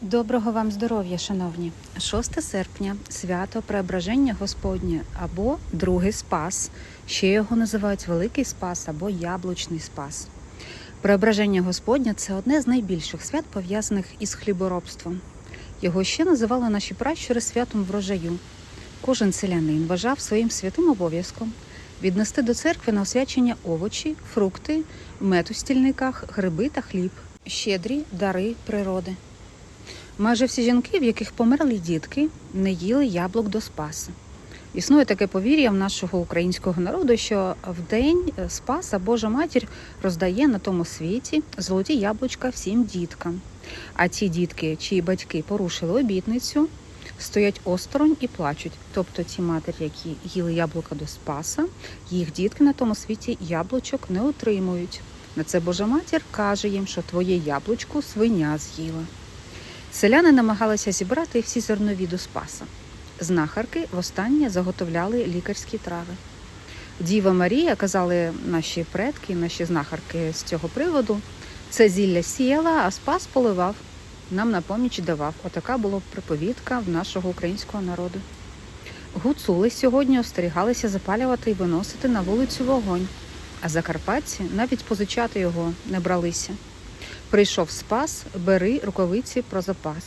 Доброго вам здоров'я, шановні! 6 серпня свято Преображення Господнє або Другий Спас. Ще його називають Великий Спас або Яблучний Спас. Преображення Господнє це одне з найбільших свят, пов'язаних із хліборобством. Його ще називали наші пращури святом врожаю. Кожен селянин вважав своїм святим обов'язком віднести до церкви на освячення овочі, фрукти, мед у стільниках, гриби та хліб, щедрі дари природи. Майже всі жінки, в яких померли дітки, не їли яблук до Спаса. Існує таке повір'я в нашого українського народу, що в день Спаса Божа матір роздає на тому світі золоті яблучка всім діткам. А ті дітки, чиї батьки порушили обітницю, стоять осторонь і плачуть. Тобто ті матері, які їли яблука до Спаса, їх дітки на тому світі яблучок не отримують. На це Божа матір каже їм, що твоє яблучко свиня з'їла. Селяни намагалися зібрати всі зернові до Спаса. Знахарки востаннє заготовляли лікарські трави. Діва Марія, казали наші предки, наші знахарки з цього приводу, це зілля сіяла, а спас поливав, нам на поміч давав. Отака була приповідка в нашого українського народу. Гуцули сьогодні остерігалися запалювати і виносити на вулицю вогонь, а закарпатці навіть позичати його не бралися. Прийшов спас, бери рукавиці про запас.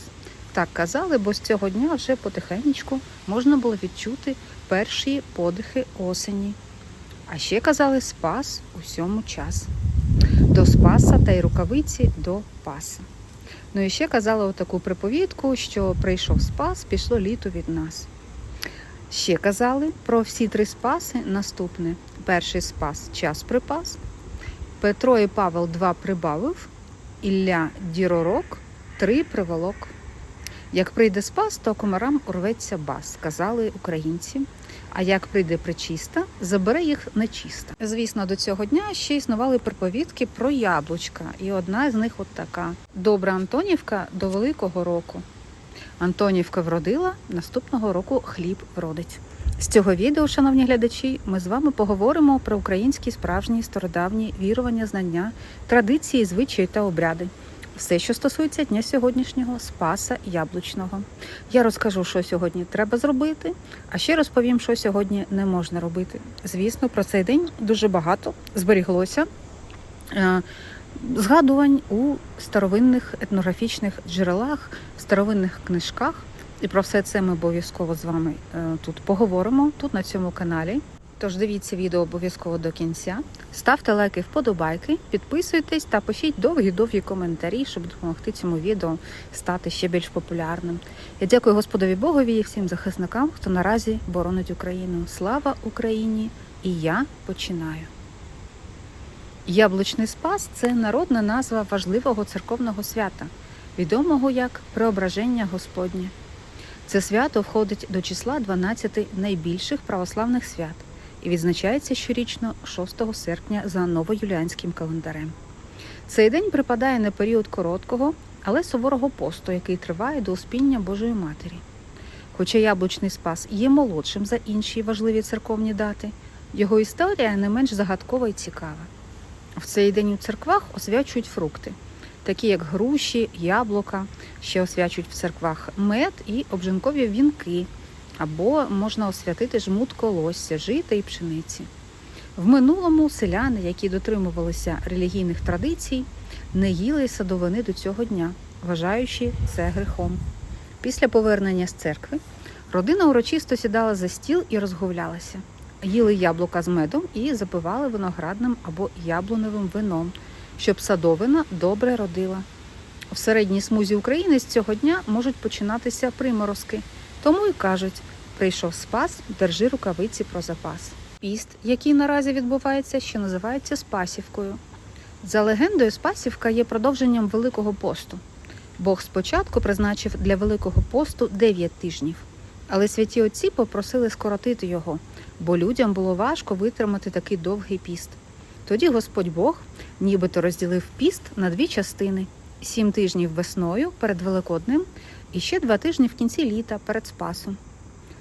Так казали, бо з цього дня вже потихеньку можна було відчути перші подихи осені. А ще казали спас усьому час. До спаса та й рукавиці до паса. Ну і ще казали отаку приповідку, що прийшов спас, пішло літо від нас. Ще казали про всі три спаси наступне: перший спас час припас, Петро і Павел два прибавив, Ілля діророк, три приволок. Як прийде спас, то комарам урветься бас, казали українці. А як прийде причиста, забере їх нечиста. Звісно, до цього дня ще існували приповідки про яблучка, і одна з них от така: Добра Антонівка до Великого року. Антонівка вродила, наступного року хліб вродить. З цього відео, шановні глядачі, ми з вами поговоримо про українські справжні стародавні вірування, знання, традиції, звичаї та обряди. Все, що стосується дня сьогоднішнього Спаса Яблучного. Я розкажу, що сьогодні треба зробити, а ще розповім, що сьогодні не можна робити. Звісно, про цей день дуже багато зберіглося е, згадувань у старовинних етнографічних джерелах, старовинних книжках. І про все це ми обов'язково з вами е, тут поговоримо, тут на цьому каналі. Тож дивіться відео обов'язково до кінця. Ставте лайки, вподобайки, підписуйтесь та пишіть довгі-довгі коментарі, щоб допомогти цьому відео стати ще більш популярним. Я дякую Господові Богові і всім захисникам, хто наразі боронить Україну. Слава Україні! І я починаю. Яблучний спас це народна назва важливого церковного свята, відомого як Преображення Господнє. Це свято входить до числа 12 найбільших православних свят і відзначається щорічно 6 серпня за новоюліанським календарем. Цей день припадає на період короткого, але суворого посту, який триває до успіння Божої Матері. Хоча яблучний спас є молодшим за інші важливі церковні дати, його історія не менш загадкова і цікава. В цей день у церквах освячують фрукти, такі як груші, яблука, ще освячують в церквах мед і обжинкові вінки, або можна освятити жмут колосся, жита і пшениці. В минулому селяни, які дотримувалися релігійних традицій, не їли садовини до цього дня, вважаючи це грехом. Після повернення з церкви родина урочисто сідала за стіл і розгулялася. Їли яблука з медом і запивали виноградним або яблуневим вином, щоб садовина добре родила. В середній смузі України з цього дня можуть починатися приморозки, тому й кажуть: прийшов спас, держи рукавиці про запас. Піст, який наразі відбувається, що називається Спасівкою. За легендою, Спасівка є продовженням Великого посту. Бог спочатку призначив для Великого посту 9 тижнів, але святі отці попросили скоротити його, бо людям було важко витримати такий довгий піст. Тоді Господь Бог нібито розділив піст на дві частини: сім тижнів весною перед Великоднем і ще два тижні в кінці літа перед Спасом.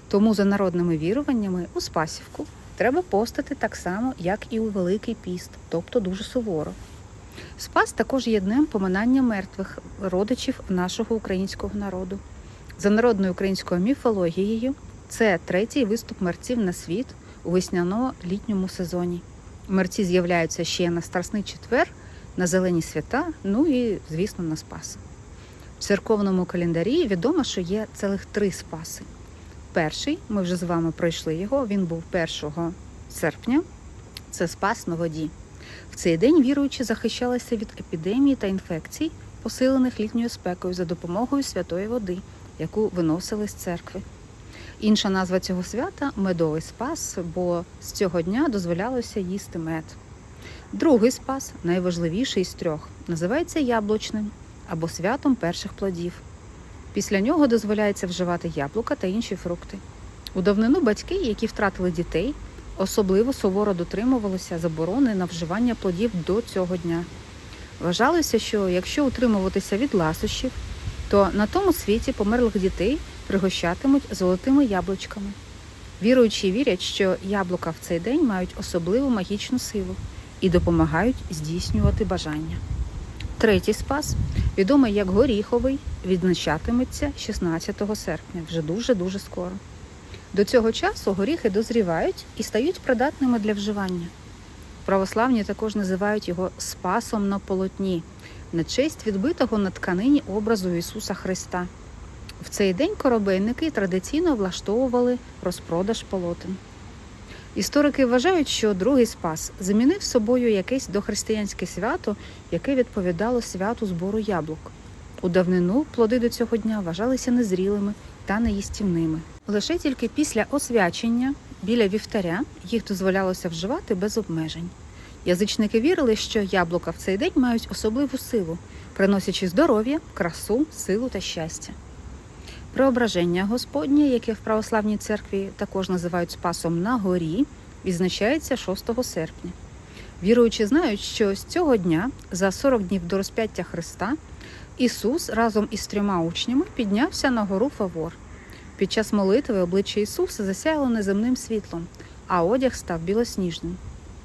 Тому за народними віруваннями у Спасівку треба постати так само, як і у Великий піст, тобто дуже суворо. Спас також є днем поминання мертвих родичів нашого українського народу. За народною українською міфологією, це третій виступ мерців на світ у весняно-літньому сезоні. Мерці з'являються ще на Страсний четвер, на зелені свята, ну і, звісно, на Спас. В церковному календарі відомо, що є цілих три спаси. Перший, ми вже з вами пройшли його, він був 1 серпня. Це спас на воді. В цей день віруючі захищалися від епідемії та інфекцій, посилених літньою спекою за допомогою святої води, яку виносили з церкви. Інша назва цього свята медовий спас, бо з цього дня дозволялося їсти мед. Другий спас, найважливіший з трьох, називається яблучним або святом перших плодів. Після нього дозволяється вживати яблука та інші фрукти. У давнину батьки, які втратили дітей, особливо суворо дотримувалися заборони на вживання плодів до цього дня. Вважалося, що якщо утримуватися від ласощів, то на тому світі померлих дітей пригощатимуть золотими яблучками. Віруючі вірять, що яблука в цей день мають особливу магічну силу і допомагають здійснювати бажання. Третій спас, відомий як горіховий, відзначатиметься 16 серпня, вже дуже-дуже скоро. До цього часу горіхи дозрівають і стають придатними для вживання. Православні також називають його спасом на полотні, на честь відбитого на тканині образу Ісуса Христа. В цей день коробейники традиційно влаштовували розпродаж полотен. Історики вважають, що другий спас замінив собою якесь дохристиянське свято, яке відповідало святу збору яблук. У давнину плоди до цього дня вважалися незрілими та неїстівними. Лише тільки після освячення біля вівтаря їх дозволялося вживати без обмежень. Язичники вірили, що яблука в цей день мають особливу силу, приносячи здоров'я, красу, силу та щастя. Преображення Господнє, яке в православній церкві також називають Спасом на горі, відзначається 6 серпня. Віруючі знають, що з цього дня, за 40 днів до розп'яття Христа, Ісус разом із трьома учнями піднявся на гору Фавор. Під час молитви обличчя Ісуса засяяло неземним світлом, а одяг став білосніжним.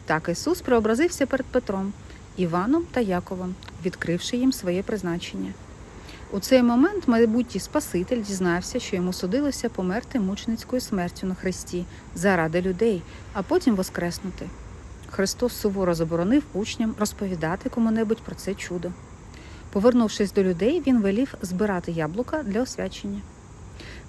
Так Ісус преобразився перед Петром, Іваном та Яковом, відкривши їм своє призначення. У цей момент майбутній Спаситель дізнався, що йому судилося померти мученицькою смертю на хресті заради людей, а потім воскреснути. Христос суворо заборонив учням розповідати кому-небудь про це чудо. Повернувшись до людей, він велів збирати яблука для освячення.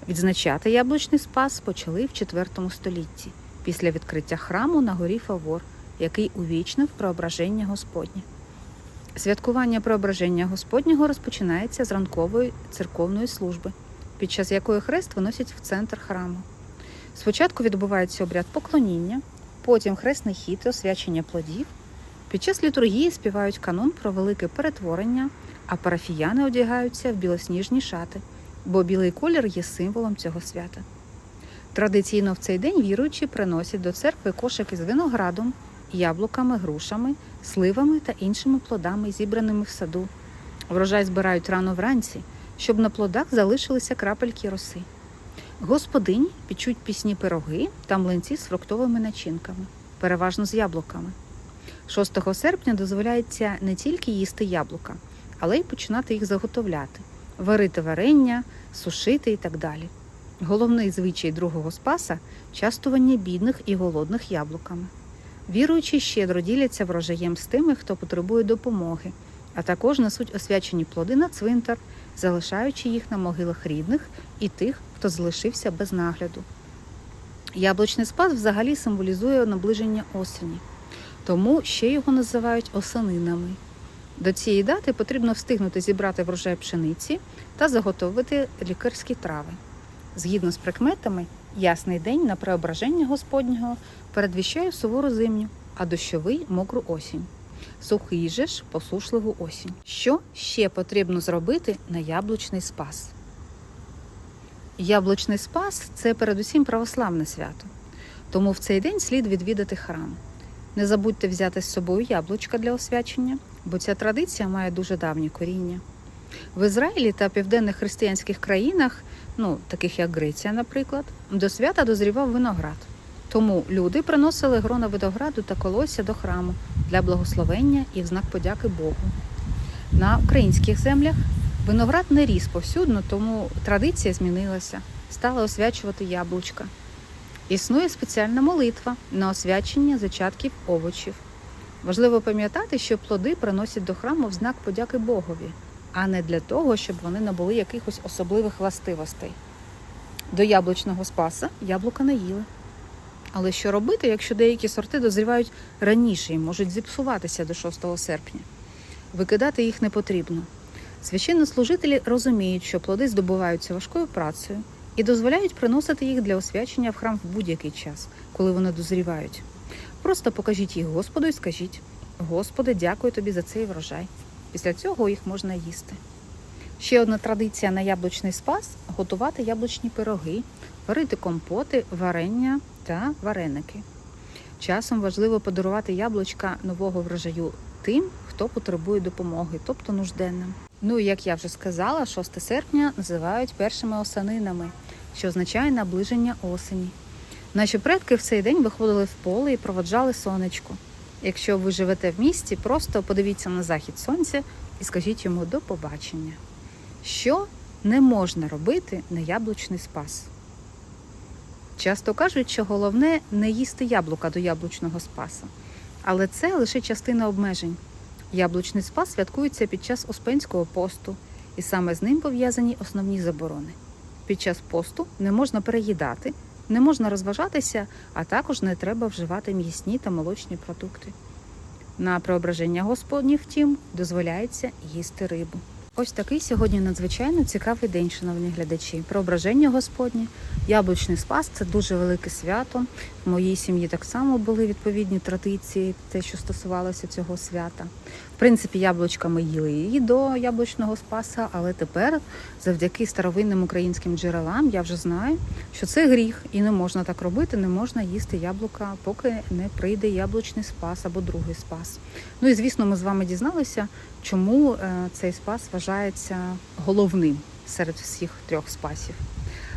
Відзначати яблучний спас почали в IV столітті, після відкриття храму на горі Фавор, який увічнив преображення Господнє. Святкування преображення Господнього розпочинається з ранкової церковної служби, під час якої хрест виносять в центр храму. Спочатку відбувається обряд поклоніння, потім хресний хід освячення плодів. Під час літургії співають канон про велике перетворення, а парафіяни одягаються в білосніжні шати, бо білий колір є символом цього свята. Традиційно в цей день віруючі приносять до церкви кошики з виноградом, яблуками, грушами, сливами та іншими плодами, зібраними в саду. Врожай збирають рано вранці, щоб на плодах залишилися крапельки роси. Господині пічуть пісні пироги та млинці з фруктовими начинками, переважно з яблуками. 6 серпня дозволяється не тільки їсти яблука, але й починати їх заготовляти, варити варення, сушити і так далі. Головний звичай другого спаса частування бідних і голодних яблуками. Віруючі щедро діляться врожаєм з тими, хто потребує допомоги, а також несуть освячені плоди на цвинтар, залишаючи їх на могилах рідних і тих, хто залишився без нагляду. Яблучний спас взагалі символізує наближення осені, тому ще його називають осанинами. До цієї дати потрібно встигнути зібрати врожай пшениці та заготовити лікарські трави. Згідно з прикметами, ясний день на преображення Господнього передвіщає сувору зимню, а дощовий мокру осінь. Сухий же ж посушливу осінь. Що ще потрібно зробити на яблучний спас? Яблучний спас це передусім православне свято, тому в цей день слід відвідати храм. Не забудьте взяти з собою яблучка для освячення, бо ця традиція має дуже давнє коріння. В Ізраїлі та південних християнських країнах, ну таких як Греція, наприклад, до свята дозрівав виноград. Тому люди приносили грона винограду та колосся до храму для благословення і в знак подяки Богу. На українських землях виноград не ріс повсюдно, тому традиція змінилася, стали освячувати яблучка. Існує спеціальна молитва на освячення зачатків овочів. Важливо пам'ятати, що плоди приносять до храму в знак подяки Богові, а не для того, щоб вони набули якихось особливих властивостей. До яблучного спаса яблука не їли. Але що робити, якщо деякі сорти дозрівають раніше і можуть зіпсуватися до 6 серпня? Викидати їх не потрібно. Священнослужителі розуміють, що плоди здобуваються важкою працею і дозволяють приносити їх для освячення в храм в будь-який час, коли вони дозрівають. Просто покажіть їх Господу і скажіть: Господи, дякую тобі за цей врожай. Після цього їх можна їсти. Ще одна традиція на яблучний спас готувати яблучні пироги, варити компоти, варення та вареники. Часом важливо подарувати яблучка нового врожаю тим, хто потребує допомоги, тобто нужденним. Ну і як я вже сказала, 6 серпня називають першими осанинами, що означає наближення осені. Наші предки в цей день виходили в поле і проводжали сонечко. Якщо ви живете в місті, просто подивіться на захід сонця і скажіть йому до побачення. Що не можна робити на яблучний спас? Часто кажуть, що головне не їсти яблука до яблучного спаса, але це лише частина обмежень. Яблучний спас святкується під час Успенського посту, і саме з ним пов'язані основні заборони. Під час посту не можна переїдати, не можна розважатися, а також не треба вживати м'ясні та молочні продукти. На преображення господні, втім, дозволяється їсти рибу. Ось такий сьогодні надзвичайно цікавий день, шановні глядачі. Преображення Господнє, яблучний спас це дуже велике свято. В моїй сім'ї так само були відповідні традиції, те, що стосувалося цього свята. В принципі, яблучка ми їли і до яблучного спаса, але тепер, завдяки старовинним українським джерелам, я вже знаю, що це гріх, і не можна так робити, не можна їсти яблука, поки не прийде яблучний спас або другий спас. Ну і звісно, ми з вами дізналися, чому е, цей спас вважається головним серед всіх трьох спасів.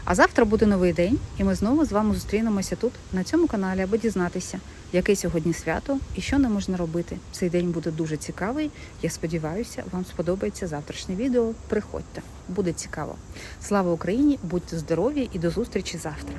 А завтра буде новий день, і ми знову з вами зустрінемося тут, на цьому каналі, аби дізнатися, яке сьогодні свято і що не можна робити. Цей день буде дуже цікавий. Я сподіваюся, вам сподобається завтрашнє відео. Приходьте, буде цікаво. Слава Україні! Будьте здорові і до зустрічі завтра.